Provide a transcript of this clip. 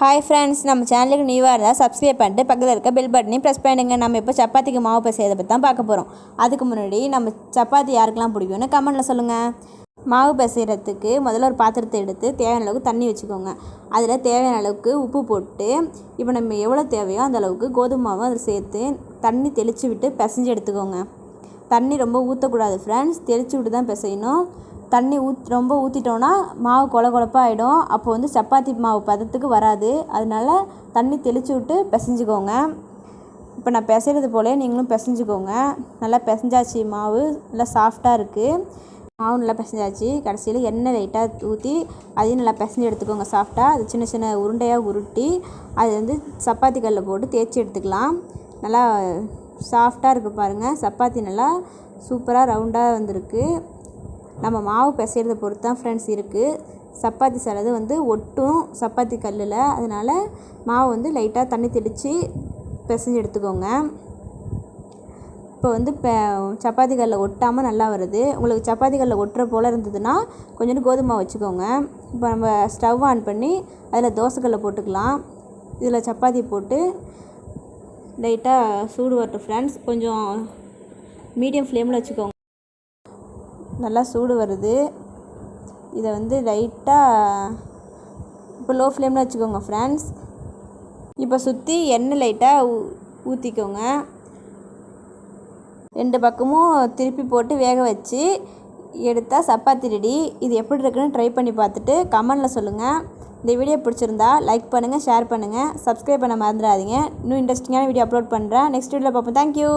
Hi friends நம்ம சேனலுக்கு நியூவாக இருந்தால் சப்ஸ்கிரைப் பண்ணிட்டு பக்கத்தில் இருக்க பெல் பட்டனையும் ப்ரெஸ் பண்ணிடுங்க. நம்ம இப்போ சப்பாத்திக்கு மாவு பிசையதை பற்றி தான் பார்க்க போகிறோம் அதுக்கு முன்னாடி நம்ம சப்பாத்தி யாருக்கெல்லாம் பிடிக்கும்னு கமெண்டில் சொல்லுங்கள் மாவு பசைகிறதுக்கு முதல்ல ஒரு பாத்திரத்தை எடுத்து தேவையான அளவுக்கு தண்ணி வச்சுக்கோங்க. அதில் தேவையான அளவுக்கு உப்பு போட்டு இப்போ நம்ம எவ்வளோ தேவையோ அந்த அளவுக்கு கோதுமை மாவு அதில் சேர்த்து தண்ணி தெளித்து விட்டு பிசைஞ்சு எடுத்துக்கோங்க. தண்ணி ரொம்ப ஊற்றக்கூடாது ஃப்ரெண்ட்ஸ் தெளித்து விட்டு தான் பிசையணும். தண்ணி ஊத் ரொம்ப ஊற்றிட்டோன்னா மாவு கொல கொழப்பாக ஆகிடும் அப்போ வந்து சப்பாத்தி மாவு பதத்துக்கு வராது. அதனால தண்ணி தெளித்து விட்டு பிசைஞ்சிக்கோங்க. இப்போ நான் பிசைறது போலே நீங்களும் பிசைஞ்சிக்கோங்க. நல்லா பிசைஞ்சாச்சு மாவு. நல்லா சாஃப்டாக இருக்குது மாவு நல்லா பிசைஞ்சாச்சு. கடைசியில் எண்ணெய் லைட்டாக ஊற்றி அதையும் நல்லா பிசைஞ்சு எடுத்துக்கோங்க சாஃப்டாக அது சின்ன சின்ன உருண்டையாக உருட்டி அது வந்து சப்பாத்தி கல்லில் போட்டு தேய்ச்சி எடுத்துக்கலாம். நல்லா சாஃப்டாக இருக்குது பாருங்கள் சப்பாத்தி நல்லா சூப்பராக ரவுண்டாக வந்திருக்கு. நம்ம மாவு பிசைறத பொறுத்து தான் ஃப்ரெண்ட்ஸ் இருக்குது சப்பாத்தி சிலது வந்து ஒட்டும் சப்பாத்தி கல்லில். அதனால் மாவு வந்து லைட்டாக தண்ணி தெளித்து பிசைஞ்சு எடுத்துக்கோங்க. இப்போ வந்து இப்போ சப்பாத்தி கல்லில் ஒட்டாமல் நல்லா வருது. உங்களுக்கு சப்பாத்தி கல்லில் ஒட்டுற போல் இருந்ததுன்னா கொஞ்சோண்டு கோதுமை மாவு வச்சுக்கோங்க. இப்போ நம்ம ஸ்டவ் ஆன் பண்ணி அதில் தோசைக்கல்லை போட்டுக்கலாம். இதில் சப்பாத்தி போட்டு லைட்டாக சூடு வரட்டும் ஃப்ரெண்ட்ஸ் கொஞ்சம் மீடியம் ஃப்ளேமில் வச்சுக்கோங்க. நல்லா சூடு வருது. இதை வந்து லைட்டாக இப்போ லோ ஃப்ளேமில் வச்சுக்கோங்க ஃப்ரெண்ட்ஸ் இப்போ சுற்றி எண்ணெய் லைட்டாக ஊ ஊற்றிக்கோங்க ரெண்டு பக்கமும் திருப்பி போட்டு வேக வச்சு எடுத்தால் சப்பாத்தி ரெடி இது எப்படி இருக்குன்னு ட்ரை பண்ணி பார்த்துட்டு கமெண்டில் சொல்லுங்கள் இந்த வீடியோ பிடிச்சிருந்தா லைக் பண்ணுங்கள் ஷேர் பண்ணுங்கள் சப்ஸ்கிரைப் பண்ண மறந்துடாதீங்க. இன்னும் இன்ட்ரெஸ்டிங்கான வீடியோ அப்லோட் பண்ணுறேன் நெக்ஸ்ட் வீடியோவில் பார்ப்போம். தேங்க்யூ